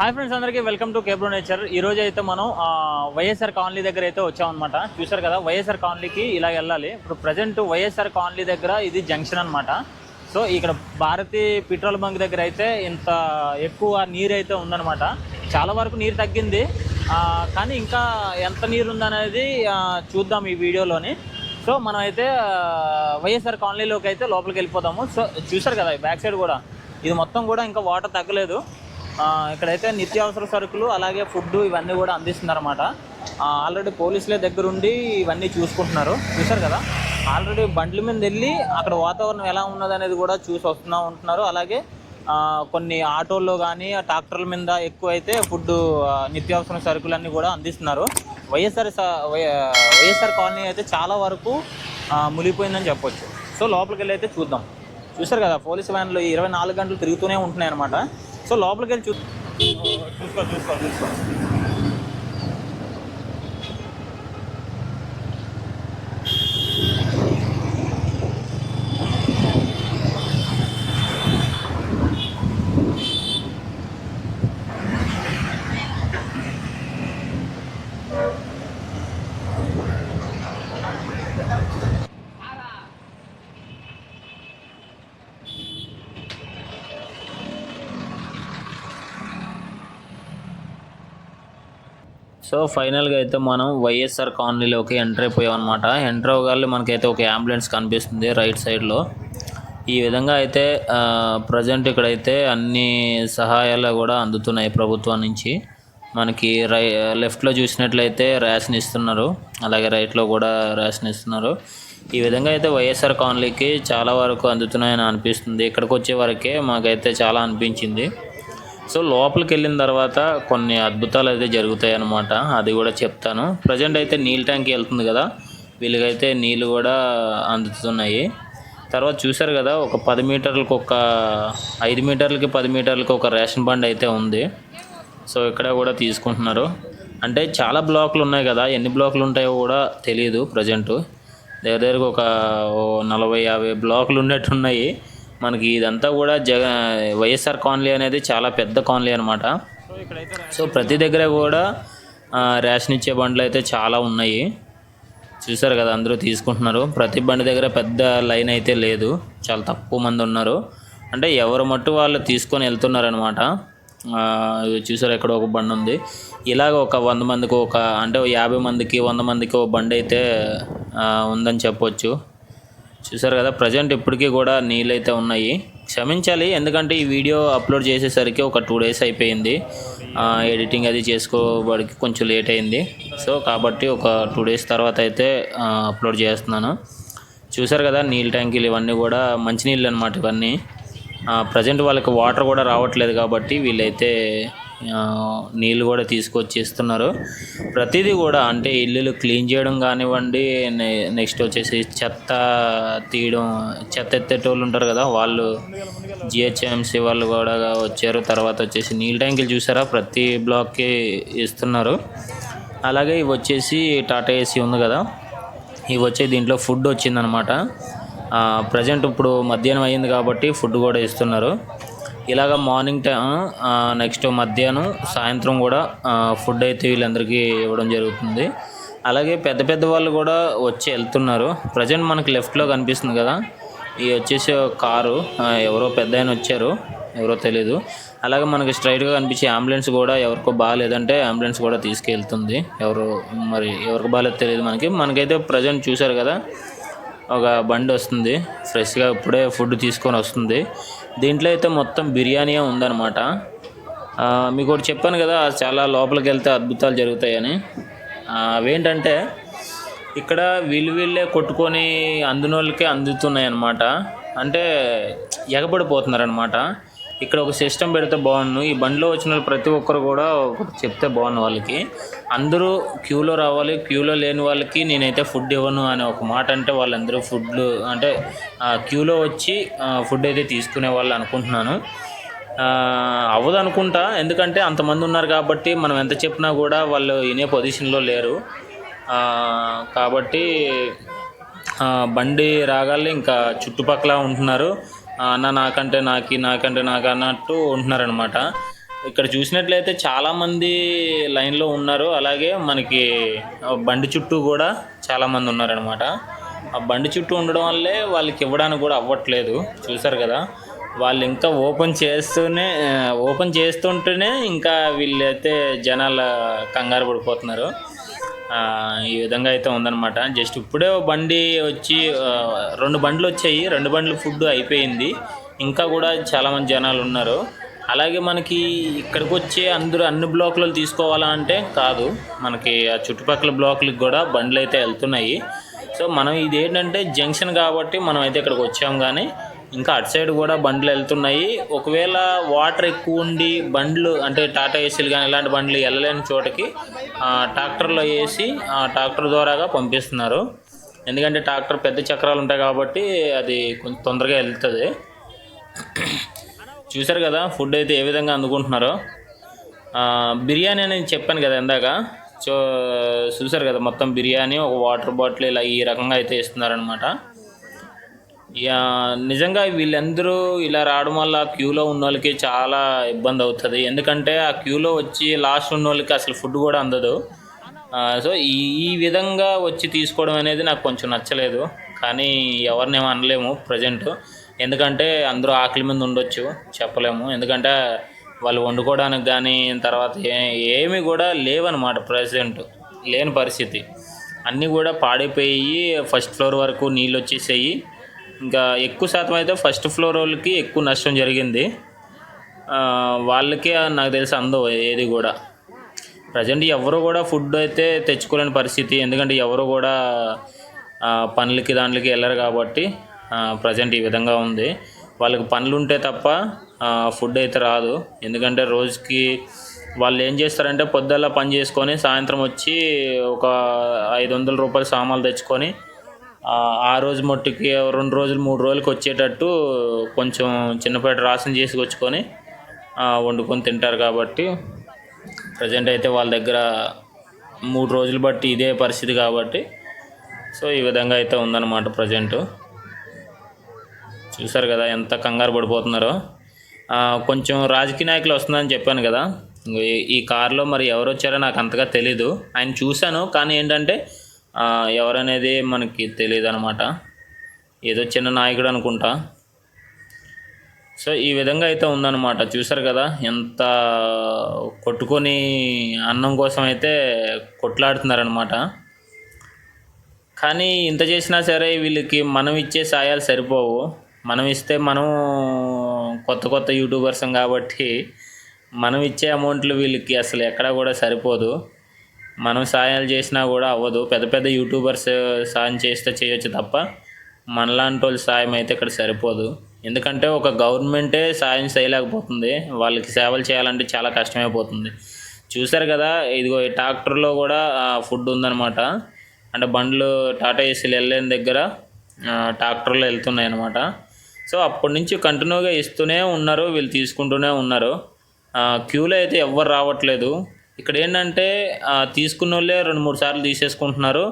Hi friends అందరికీ welcome to కేబ్రో nature. ఈ రోజు అయితే మనం వైఎస్ఆర్ కాలనీ దగ్గర అయితే వచ్చామన్నమాట. చూసారు కదా వైఎస్ఆర్ కాలనీకి ఇలా వెళ్ళాలి. ఇప్పుడు ప్రజెంట్ వైఎస్ఆర్ కాలనీ దగ్గర ఇది జంక్షన్ అనమాట సో ఇక్కడ భారతీ పెట్రోల్ బంక్ దగ్గర అయితే ఇంత ఎక్కువ నీరు అయితే ఉందన్నమాట. చాలా వరకు నీరు తగ్గింది. కానీ ఇంకా ఎంత నీరు ఉందనేది చూద్దాం ఈ వీడియోలోని. సో మనం అయితే వైఎస్ఆర్ కాలనీలోకి అయితే లోపలికి వెళ్ళిపోతాము సో చూసారు కదా బ్యాక్ సైడ్ కూడా. ఇది మొత్తం కూడా ఇంకా వాటర్ తగ్గలేదు. ఇక్కడైతే నిత్యావసర సరుకులు అలాగే ఫుడ్ ఇవన్నీ కూడా అందిస్తున్నారన్నమాట. ఆల్రెడీ పోలీసులే దగ్గరుండి ఇవన్నీ చూసుకుంటున్నారు. చూసారు కదా? ఆల్రెడీ బండ్ల మీద వెళ్ళి అక్కడ వాతావరణం ఎలా ఉన్నది అనేది కూడా చూసి వస్తున్నా ఉంటున్నారు. అలాగే కొన్ని ఆటోల్లో కానీ ట్రాక్టర్ల మీద ఎక్కువ అయితే ఫుడ్ నిత్యావసర సరుకులన్నీ కూడా అందిస్తున్నారు. వైఎస్ఆర్ స- వై- వైఎస్ఆర్ కాలనీ అయితే చాలా వరకు మునిగిపోయిందని చెప్పొచ్చు. సో లోపలికి వెళ్ళి అయితే చూద్దాం. చూసారు కదా? పోలీస్ వ్యాన్లు ఇరవై నాలుగు గంటలు తిరుగుతూనే ఉంటున్నాయి అనమాట సో లోపలికి వెళ్ళి చూ చూసుకో చూసుకో చూసుకో సో ఫైనల్గా అయితే మనం వైఎస్ఆర్ కాలనీలోకి ఎంటర్ అయిపోయాం అనమాట ఎంటర్ అవ్వగానే మనకైతే ఒక అంబులెన్స్ కనిపిస్తుంది రైట్ సైడ్లో. ఈ విధంగా అయితే ప్రజెంట్ ఇక్కడైతే అన్ని సహాయాలు కూడా అందుతున్నాయి ప్రభుత్వం నుంచి. మనకి రై లెఫ్ట్లో చూసినట్లయితే రేషన్ ఇస్తున్నారు. అలాగే రైట్లో కూడా రేషన్ ఇస్తున్నారు. ఈ విధంగా అయితే వైఎస్ఆర్ కాలనీకి చాలా వరకు అందుతున్నాయని అనిపిస్తుంది. ఇక్కడికి వచ్చే వరకే మాకైతే చాలా అనిపించింది. సో లోపలికి వెళ్ళిన తర్వాత కొన్ని అద్భుతాలు అయితే జరుగుతాయి అన్నమాట అది కూడా చెప్తాను. ప్రజెంట్ అయితే నీళ్ళ ట్యాంక్ వెళ్తుంది కదా. వీళ్ళకైతే నీళ్ళు కూడా అందుతున్నాయి. తర్వాత చూశారు కదా ఒక పది మీటర్లకు ఒక ఐదు మీటర్లకి పది మీటర్లకి ఒక రేషన్ బండ్ అయితే ఉంది. సో ఇక్కడ కూడా తీసుకుంటున్నారు. అంటే చాలా బ్లాక్లు ఉన్నాయి కదా. ఎన్ని బ్లాక్లు ఉంటాయో కూడా తెలియదు ప్రజెంటు. దగ్గర దగ్గరకు ఒక నలభై యాభై బ్లాక్లు ఉన్నట్టున్నాయి. మనకి ఇదంతా కూడా జగ వైఎస్ఆర్ కాలనీ అనేది చాలా పెద్ద కాలనీ అనమాట సో ప్రతి దగ్గర కూడా రేషన్ ఇచ్చే బండ్లు అయితే చాలా ఉన్నాయి. చూసారు కదా అందరూ తీసుకుంటున్నారు. ప్రతి బండి దగ్గర పెద్ద లైన్ అయితే లేదు. చాలా తక్కువ మంది ఉన్నారు. అంటే ఎవరు మట్టు వాళ్ళు తీసుకొని వెళ్తున్నారు అనమాట చూసారు ఎక్కడ ఒక బండి ఉంది. ఇలాగ ఒక వంద మందికి ఒక అంటే యాభై మందికి వంద మందికి ఒక బండి అయితే ఉందని చెప్పొచ్చు. చూసారు కదా ప్రజెంట్ ఇప్పటికీ కూడా నీళ్ళు అయితే ఉన్నాయి. క్షమించాలి ఎందుకంటే ఈ వీడియో అప్లోడ్ చేసేసరికి ఒక టూ డేస్ అయిపోయింది. ఎడిటింగ్ అది చేసుకోబడికి కొంచెం లేట్ అయింది. సో కాబట్టి ఒక టూ డేస్ తర్వాత అయితే అప్లోడ్ చేస్తున్నాను. చూసారు కదా నీళ్ళ ట్యాంకీలు ఇవన్నీ కూడా మంచినీళ్ళు అనమాట ఇవన్నీ. ప్రజెంట్ వాళ్ళకి వాటర్ కూడా రావట్లేదు కాబట్టి వీళ్ళైతే నీళ్ళు కూడా తీసుకొచ్చి ఇస్తున్నారు ప్రతిదీ కూడా అంటే ఇల్లులు క్లీన్ చేయడం కానివ్వండి నె- నెక్స్ట్ వచ్చేసి చెత్త తీయడం చెత్త ఎత్తేటోళ్ళు ఉంటారు కదా వాళ్ళు జిహెచ్ఎంసీ వాళ్ళు కూడా వచ్చారు. తర్వాత వచ్చేసి నీళ్ళ ట్యాంకులు చూసారా? ప్రతి బ్లాక్కి ఇస్తున్నారు. అలాగే ఇవి వచ్చేసి టాటా ఏసీ ఉంది కదా ఇవి వచ్చే దీంట్లో ఫుడ్ వచ్చిందనమాట. ప్రజెంట్ ఇప్పుడు మధ్యాహ్నం అయ్యింది కాబట్టి ఫుడ్ కూడా ఇస్తున్నారు. ఇలాగ మార్నింగ్ టైం నెక్స్ట్ మధ్యాహ్నం సాయంత్రం కూడా ఫుడ్ అయితే వీళ్ళందరికీ ఇవ్వడం జరుగుతుంది. అలాగే పెద్ద పెద్ద వాళ్ళు కూడా వచ్చి వెళ్తున్నారు. ప్రజెంట్ మనకి లెఫ్ట్లో కనిపిస్తుంది కదా. ఇది వచ్చేసి కారు ఎవరో పెద్ద ఆయన వచ్చారు ఎవరో తెలీదు. అలాగే మనకి స్ట్రైట్గా కనిపించే అంబులెన్స్ కూడా ఎవరికో బాగాలేదంటే అంబులెన్స్ కూడా తీసుకెళ్తుంది. ఎవరు మరి ఎవరికి బాగాలేదు తెలియదు మనకి. మనకైతే ప్రజెంట్ చూశారు కదా ఒక బండి వస్తుంది. ఫ్రెష్గా ఇప్పుడే ఫుడ్ తీసుకొని వస్తుంది. దీంట్లో అయితే మొత్తం బిర్యానీయే ఉందన్నమాట. మీకు ఒకటి చెప్పాను కదా చాలా లోపలికి వెళ్తే అద్భుతాలు జరుగుతాయని. అవేంటంటే ఇక్కడ వీళ్ళు వీళ్ళే కొట్టుకొని అందునోళ్ళకే అందుతున్నాయి అన్నమాట అంటే ఎగబడిపోతున్నారు అనమాట ఇక్కడ ఒక సిస్టమ్ పెడితే బాగుండు. ఈ బండిలో వచ్చిన వాళ్ళు ప్రతి ఒక్కరు కూడా ఒకటి చెప్తే బాగుండు వాళ్ళకి. అందరూ క్యూలో రావాలి క్యూలో లేని వాళ్ళకి నేనైతే ఫుడ్ ఇవ్వను అనే ఒక మాట అంటే వాళ్ళందరూ ఫుడ్లు అంటే క్యూలో వచ్చి ఫుడ్ అయితే తీసుకునే వాళ్ళు అనుకుంటున్నాను. అవ్వదు అనుకుంటా ఎందుకంటే అంతమంది ఉన్నారు కాబట్టి మనం ఎంత చెప్పినా కూడా వాళ్ళు వినే పొజిషన్లో లేరు. కాబట్టి బండి రాగాలి ఇంకా చుట్టుపక్కల ఉంటున్నారు. అన్న నాకంటే నాకి నాకంటే నాకు అన్నట్టు ఉంటున్నారనమాట ఇక్కడ చూసినట్లయితే చాలామంది లైన్లో ఉన్నారు. అలాగే మనకి బండి చుట్టూ కూడా చాలామంది ఉన్నారనమాట ఆ బండి చుట్టూ ఉండడం వల్లే వాళ్ళకి ఇవ్వడానికి కూడా అవ్వట్లేదు. చూసారు కదా? వాళ్ళు ఇంకా ఓపెన్ చేస్తూనే ఓపెన్ చేస్తుంటేనే ఇంకా వీళ్ళైతే జనాల కంగారు పడిపోతున్నారు. ఈ విధంగా అయితే ఉందన్నమాట. జస్ట్ ఇప్పుడే బండి వచ్చి రెండు బండ్లు వచ్చాయి. రెండు బండ్లు ఫుడ్ అయిపోయింది. ఇంకా కూడా చాలామంది జనాలు ఉన్నారు. అలాగే మనకి ఇక్కడికి వచ్చే అందరూ అన్ని బ్లాకులు తీసుకోవాలా అంటే కాదు. మనకి ఆ చుట్టుపక్కల బ్లాకులకు కూడా బండ్లు అయితే వెళ్తున్నాయి. సో మనం ఇది ఏంటంటే జంక్షన్ కాబట్టి మనం అయితే ఇక్కడికి వచ్చాం కానీ ఇంకా అటు సైడ్ కూడా బండ్లు వెళ్తున్నాయి. ఒకవేళ వాటర్ ఎక్కువ ఉండి బండ్లు అంటే టాటా ఏసీలు కానీ ఇలాంటి బండ్లు వెళ్ళలేని చోటకి ట్రాక్టర్లో వేసి ఆ ట్రాక్టర్ ద్వారాగా పంపిస్తున్నారు. ఎందుకంటే ట్రాక్టర్ పెద్ద చక్రాలు ఉంటాయి కాబట్టి అది కొంచెం తొందరగా వెళ్తుంది. చూసారు కదా ఫుడ్ అయితే ఏ విధంగా అందుకుంటున్నారో. బిర్యానీ అని చెప్పాను కదా ఇందాక. సో చూసారు కదా మొత్తం బిర్యానీ ఒక వాటర్ బాటిల్ ఇలా ఈ రకంగా అయితే ఇస్తున్నారనమాట నిజంగా వీళ్ళందరూ ఇలా రావడం వల్ల క్యూలో ఉన్న వాళ్ళకి చాలా ఇబ్బంది అవుతుంది. ఎందుకంటే ఆ క్యూలో వచ్చి లాస్ట్ ఉన్న వాళ్ళకి అసలు ఫుడ్ కూడా అందదు. సో ఈ విధంగా వచ్చి తీసుకోవడం అనేది నాకు కొంచెం నచ్చలేదు. కానీ ఎవరిని అనలేము ప్రజెంట్. ఎందుకంటే అందరూ ఆకలి మీద ఉండొచ్చు చెప్పలేము. ఎందుకంటే వాళ్ళు వండుకోవడానికి కానీ తర్వాత ఏమి కూడా లేవన్నమాట ప్రజెంట్. లేని పరిస్థితి. అన్నీ కూడా పాడైపోయి ఫస్ట్ ఫ్లోర్ వరకు నీళ్ళు వచ్చేసేయి. ఇంకా ఎక్కువ శాతం అయితే ఫస్ట్ ఫ్లోర్ వాళ్ళకి ఎక్కువ నష్టం జరిగింది. వాళ్ళకే నాకు తెలిసి అందవు ఏది కూడా. ప్రజెంట్ ఎవరు కూడా ఫుడ్ అయితే తెచ్చుకోలేని పరిస్థితి. ఎందుకంటే ఎవరు కూడా పనులకి దాంట్లకి వెళ్ళరు కాబట్టి ప్రజెంట్ ఈ విధంగా ఉంది. వాళ్ళకి పనులు ఉంటే తప్ప ఫుడ్ అయితే రాదు. ఎందుకంటే రోజుకి వాళ్ళు ఏం చేస్తారంటే పొద్దుల్ల పని చేసుకొని సాయంత్రం వచ్చి ఒక ఐదు వందల రూపాయల సామాన్లు తెచ్చుకొని ఆ, రోజు మట్టుకి రెండు రోజులు మూడు రోజులకి వచ్చేటట్టు కొంచెం చిన్నపాటి రాసం చేసుకొచ్చుకొని వండుకొని తింటారు కాబట్టి ప్రజెంట్ అయితే వాళ్ళ దగ్గర మూడు రోజులు బట్టి ఇదే పరిస్థితి కాబట్టి సో ఈ విధంగా అయితే ఉందన్నమాట ప్రజెంట్. చూసారు కదా ఎంత కంగారు పడిపోతున్నారో. కొంచెం రాజకీయ నాయకులు వస్తుందని చెప్పాను కదా. ఈ- ఈ కారులో మరి ఎవరు వచ్చారో నాకు అంతగా తెలీదు. ఆయన చూశాను కానీ ఏంటంటే ఎవరనేది మనకి తెలియదు అనమాట ఏదో చిన్న నాయకుడు అనుకుంటా. సో ఈ విధంగా అయితే ఉందన్నమాట. చూసారు కదా ఎంత కొట్టుకొని అన్నం కోసం అయితే కొట్లాడుతున్నారనమాట కానీ ఇంత చేసినా సరే వీళ్ళకి మనం ఇచ్చే సాయాలు సరిపోవు. మనం ఇస్తే మనం కొత్త కొత్త యూట్యూబర్స్ కాబట్టి మనం ఇచ్చే అమౌంట్లు వీళ్ళకి అసలు ఎక్కడా కూడా సరిపోదు. మనం సాయాలు చేసినా కూడా అవ్వదు. పెద్ద పెద్ద యూట్యూబర్స్ సాయం చేస్తే చేయొచ్చు తప్ప మనలాంటి వాళ్ళు సాయం అయితే ఇక్కడ సరిపోదు. ఎందుకంటే ఒక గవర్నమెంటే సాయం చేయలేకపోతుంది. వాళ్ళకి సేవలు చేయాలంటే చాలా కష్టమైపోతుంది చూసారు కదా ఇదిగో ఈ ట్రాక్టర్లో కూడా ఫుడ్ ఉందన్నమాట. అంటే బండ్లు టాటా ఏసీలు వెళ్ళిన దగ్గర ట్రాక్టర్లు వెళ్తున్నాయి అనమాట సో అప్పటి నుంచి కంటిన్యూగా ఇస్తూనే ఉన్నారు. వీళ్ళు తీసుకుంటూనే ఉన్నారు. క్యూలో అయితే ఎవ్వరు రావట్లేదు. ఇక్కడ ఏంటంటే తీసుకున్న వాళ్ళే రెండు మూడు సార్లు తీసేసుకుంటున్నారు.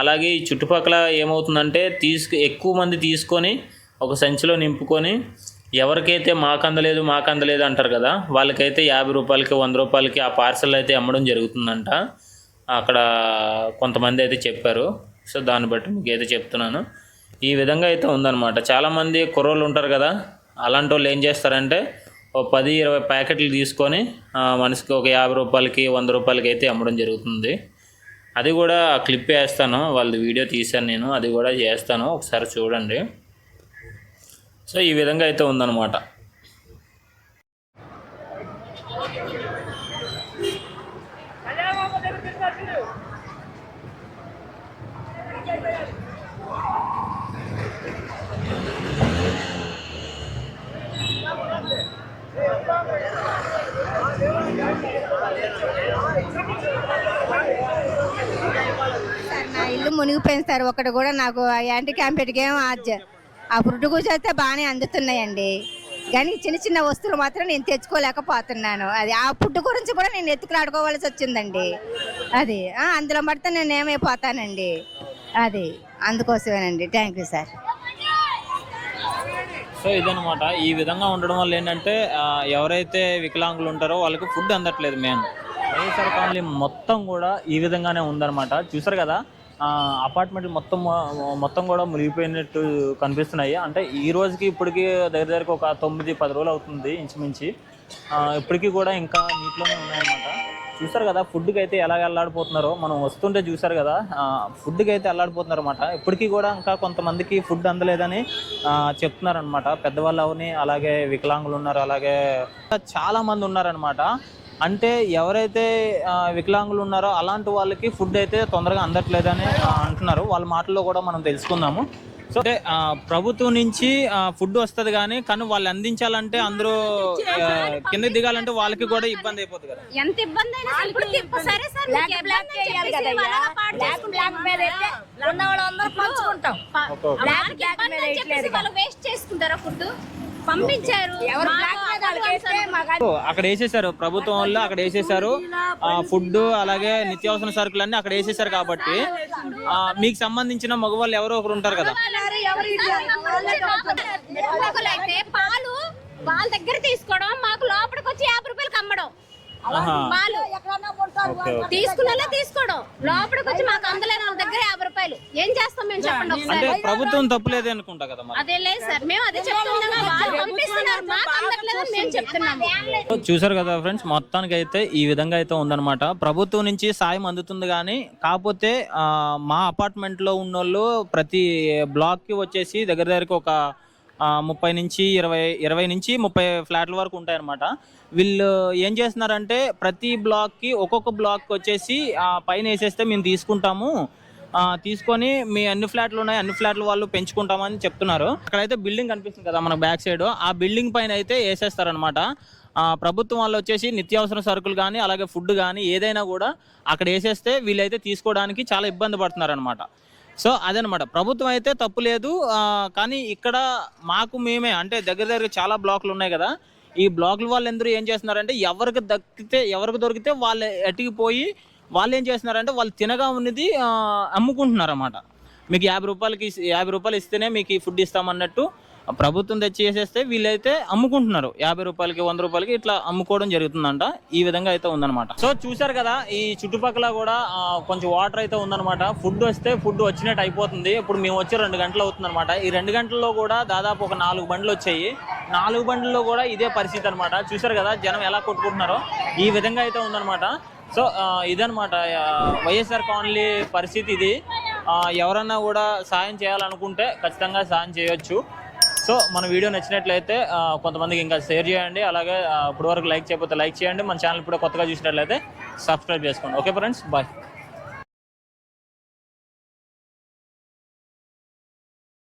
అలాగే ఈ చుట్టుపక్కల ఏమవుతుందంటే తీసుకు ఎక్కువ మంది తీసుకొని ఒక సంచిలో నింపుకొని ఎవరికైతే మాకు అందలేదు మాకు అందలేదు అంటారు కదా వాళ్ళకైతే యాభై రూపాయలకి వంద రూపాయలకి ఆ పార్సల్ అయితే అమ్మడం జరుగుతుందంట. అక్కడ కొంతమంది అయితే చెప్పారు. సో దాన్ని బట్టి మీకు అయితే చెప్తున్నాను. ఈ విధంగా అయితే ఉందన్నమాట. చాలామంది కుర్రోళ్ళు ఉంటారు కదా అలాంటి వాళ్ళు ఏం చేస్తారంటే పది ఇరవై ప్యాకెట్లు తీసుకొని మనిషికి ఒక యాభై రూపాయలకి వంద రూపాయలకి అయితే అమ్మడం జరుగుతుంది. అది కూడా క్లిప్ వేస్తాను. వాళ్ళది వీడియో తీశాను నేను. అది కూడా చేస్తాను. ఒకసారి చూడండి. సో ఈ విధంగా అయితే ఉందన్నమాట. సార్ ఇల్లు మునిగిపోయింది సార్. ఒకటి కూడా నాకు ఆ యాంటీ క్యాంపెట్కి ఏం ఆ పురుడు అయితే బాగానే అందుతున్నాయండి. కానీ చిన్న చిన్న వస్తువులు మాత్రం నేను తెచ్చుకోలేకపోతున్నాను. అది ఆ ఫుడ్ గురించి కూడా నేను ఎత్తుకులాడుకోవాల్సి వచ్చిందండి. అది. అందులో పడితే నేను ఏమైపోతానండి. అది. అందుకోసమేనండి. Thank you sir. సో ఇదనమాట ఈ విధంగా ఉండడం వల్ల ఏంటంటే ఎవరైతే వికలాంగులు ఉంటారో వాళ్ళకి ఫుడ్ అందట్లేదు మెయిన్. వైఎస్ఆర్ కాలనీ మొత్తం కూడా ఈ విధంగానే ఉందన్నమాట. చూసారు కదా అపార్ట్మెంట్ మొత్తం మొత్తం కూడా మునిగిపోయినట్టు కనిపిస్తున్నాయి. అంటే ఈ రోజుకి ఇప్పటికి దగ్గర దగ్గరకు ఒక తొమ్మిది పది రోజులు అవుతుంది ఇంచుమించి. ఇప్పటికీ కూడా ఇంకా నీటిలోనే ఉన్నాయన్నమాట. చూసారు కదా ఫుడ్కి అయితే ఎలా వెళ్ళాడిపోతున్నారో మనం వస్తుంటే చూసారు కదా ఫుడ్కి అయితే వెళ్ళాడిపోతున్నారు అనమాట ఇప్పటికీ కూడా ఇంకా కొంతమందికి ఫుడ్ అందలేదని చెప్తున్నారనమాట పెద్దవాళ్ళు అవని అలాగే వికలాంగులు ఉన్నారు అలాగే చాలామంది ఉన్నారనమాట అంటే ఎవరైతే వికలాంగులు ఉన్నారో అలాంటి వాళ్ళకి ఫుడ్ అయితే తొందరగా అందట్లేదని అంటున్నారు. వాళ్ళ మాటల్లో కూడా మనం తెలుసుకుందాము. సో అంటే ప్రభుత్వం నుంచి ఫుడ్ వస్తుంది కానీ కానీ వాళ్ళు అందించాలంటే అందరూ ఆ, కిందకి దిగాలంటే వాళ్ళకి కూడా ఇబ్బంది అయిపోతుంది కదా ఎంత ఇబ్బంది అయినా సరే ఇప్పుడు తిప్పు సరే సార్ మీకు ఇబ్బంది అని చెప్పేసి వాళ్ళ పాటు చేసుకుంటాం. ఉన్న వాళ్ళందరూ పంచుకుంటాం ప- ఓకే, ఓకే. వాళ్ళకి ఇబ్బంది అని చెప్పేసి వాళ్ళు వేస్ట్ చేసుకుంటారా ఫుడ్ పంపించారు. అక్కడ వేసేసారు. ప్రభుత్వం వాళ్ళు అక్కడ వేసేసారు. ఫుడ్ అలాగే నిత్యావసర సరుకులన్నీ అక్కడ వేసేసారు కాబట్టి ఆ, మీకు సంబంధించిన మగవాళ్ళు ఎవరో ఒకరు ఉంటారు కదా. పాలు వాళ్ళ దగ్గర తీసుకోవడం మాకు లోపలికి వచ్చి యాభై రూపాయలకి అమ్మడం. తీసుకున్న తీసుకోవడం. లోపలికి వచ్చి మాకు అందలేని వాళ్ళ దగ్గర యాభై రూపాయలు. ఏం చేస్తాం మేము చెప్పండి ఒకసారి. ప్రభుత్వం తప్పులేదే అనుకుంటా కదా మరి? అదే లేదు సార్. మేము అదే చెప్తున్నాం వాళ్ళు పంపిస్తున్నారు. మాకు అందట్లేదని మేము చెప్తున్నాము. సో చూసారు కదా ఫ్రెండ్స్ మొత్తానికి అయితే ఈ విధంగా అయితే ఉందన్నమాట. ప్రభుత్వం నుంచి సాయం అందుతుంది కానీ కాకపోతే మా అపార్ట్మెంట్లో ఉన్నోళ్ళు ప్రతి బ్లాక్కి వచ్చేసి దగ్గర దగ్గరకు ఒక ముప్పై నుంచి ఇరవై ఇరవై నుంచి ముప్పై ఫ్లాట్ల వరకు ఉంటాయన్నమాట. వీళ్ళు ఏం చేస్తున్నారంటే ప్రతి బ్లాక్కి ఒక్కొక్క బ్లాక్ వచ్చేసి పైన వేసేస్తే మేము తీసుకుంటాము. తీసుకొని మీ అన్ని ఫ్లాట్లు ఉన్నాయి అన్ని ఫ్లాట్లు వాళ్ళు పెంచుకుంటామని చెప్తున్నారు. అక్కడైతే బిల్డింగ్ కనిపిస్తుంది కదా మన బ్యాక్ సైడ్. ఆ బిల్డింగ్ పైన అయితే వేసేస్తారనమాట ప్రభుత్వం వాళ్ళు వచ్చేసి నిత్యావసర సరుకులు కానీ అలాగే ఫుడ్ కానీ ఏదైనా కూడా అక్కడ వేసేస్తే వీళ్ళైతే తీసుకోవడానికి చాలా ఇబ్బంది పడుతున్నారనమాట సో అదనమాట ప్రభుత్వం అయితే తప్పు లేదు. కానీ ఇక్కడ మాకు మేమే అంటే దగ్గర దగ్గర చాలా బ్లాక్లు ఉన్నాయి కదా. ఈ బ్లాక్ల వాళ్ళు అందరూ ఏం చేస్తున్నారంటే ఎవరికి దక్కితే ఎవరికి దొరికితే వాళ్ళు ఎటికిపోయి వాళ్ళు ఏం చేస్తున్నారంటే వాళ్ళు తినగా ఉన్నది అమ్ముకుంటున్నారు అన్నమాట మీకు యాభై రూపాయలకి యాభై రూపాయలు ఇస్తేనే మీకు ఈ ఫుడ్ ఇస్తామన్నట్టు ప్రభుత్వం తెచ్చి వేసేస్తే వీళ్ళైతే అమ్ముకుంటున్నారు. యాభై రూపాయలకి వంద రూపాయలకి ఇట్లా అమ్ముకోవడం జరుగుతుందంట. ఈ విధంగా అయితే ఉందన్నమాట. సో చూసారు కదా ఈ చుట్టుపక్కల కూడా కొంచెం వాటర్ అయితే ఉందన్నమాట. ఫుడ్ వస్తే ఫుడ్ వచ్చినట్టు అయిపోతుంది. ఇప్పుడు మేము వచ్చి రెండు గంటలు అవుతుందన్నమాట. ఈ రెండు గంటల్లో కూడా దాదాపు ఒక నాలుగు బండ్లు వచ్చాయి. నాలుగు బండ్లలో కూడా ఇదే పరిస్థితి అనమాట చూసారు కదా జనం ఎలా కొట్టుకుంటున్నారో. ఈ విధంగా అయితే ఉందన్నమాట. సో ఇదనమాట వైఎస్ఆర్ కాలనీ పరిస్థితి ఇది. ఎవరన్నా కూడా సాయం చేయాలనుకుంటే ఖచ్చితంగా సాయం చేయొచ్చు. సో మన వీడియో నచ్చినట్లయితే కొంతమందికి ఇంకా షేర్ చేయండి. అలాగే ఇప్పటివరకు వరకు లైక్ చేయకపోతే లైక్ చేయండి. మన ఛానల్ ఇప్పుడు కొత్తగా చూసినట్లయితే సబ్స్క్రైబ్ చేసుకోండి. Okay friends? బాయ్.